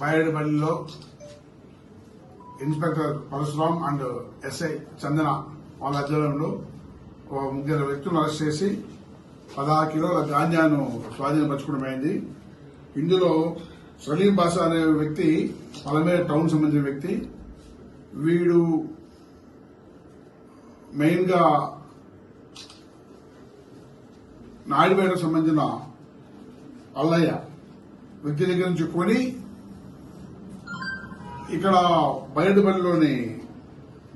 బయలుపల్లిలో inspector Parasuram and SI Chandana వాళ్ళ ఆధ్వర్యంలో ఒక ముగ్గురు వ్యక్తులను అరెస్ట్ చేసి పదహారు కిలోల గాంజాను స్వాధీనపరచుకోవడం అయింది. ఇందులో సలీం బాషా అనే వ్యక్తి పలమేర టౌన్ సంబంధించిన వ్యక్తి. వీడు మెయిన్గా నాయుడుపేటకు సంబంధించిన అల్లయ్య. వ్యక్తి దగ్గర నుంచి కొని ఇక్కడ బయటపల్లిలోని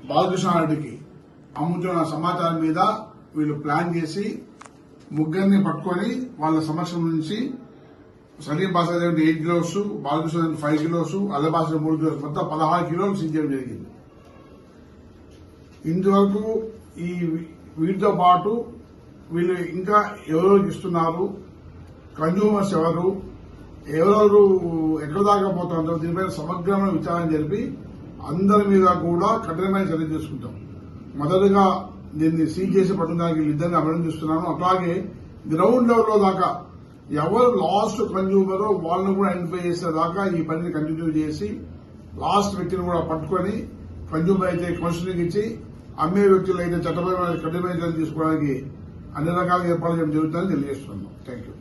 బాలకృష్ణారెడ్డికి అమ్ముతున్న సమాచారం మీద వీళ్ళు ప్లాన్ చేసి ముగ్గురిని పట్టుకొని వాళ్ళ సమక్షం నుంచి Salim Basha eight kilos Balakrishna five kilos Allabasha మూడు కిలోస్ మొత్తం పదహారు కిలోలు సీజ్ చేయడం జరిగింది. ఇంతవరకు ఈ వీటితో పాటు వీళ్ళు ఇంకా ఎవరెవరికి ఇస్తున్నారు? కన్జ్యూమర్స్ ఎవరు? ఎవరెవరు ఎక్కడ దాకా పోతుంటారో దీనిపై సమగ్రమైన విచారణ జరిపి అందరి మీద కూడా కఠినమైన చర్య తీసుకుంటాం. మొదటగా దీన్ని సీజ్ చేసి పట్టుకోవడానికి వీళ్ళిద్దరిని అభినందిస్తున్నాను. అట్లాగే గ్రౌండ్ లెవెల్లో దాకా ఎవరు లాస్ట్ కన్జ్యూమరో వాళ్ళని కూడా ఐడెంటిఫై చేసే దాకా ఈ పనిని కంటిన్యూ చేసి లాస్ట్ వ్యక్తిని కూడా పట్టుకొని కన్జ్యూమర్ అయితే కౌన్సిలింగ్ ఇచ్చి అమ్మే వ్యక్తులు అయితే చట్టపరమైన కఠినమైన చర్యలు తీసుకోవడానికి అన్ని రకాల ఏర్పాట్లు చేయడం జరుగుతుందని తెలియజేస్తున్నాం థ్యాంక్ యూ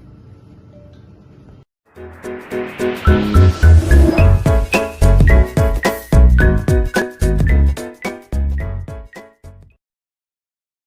Thank you.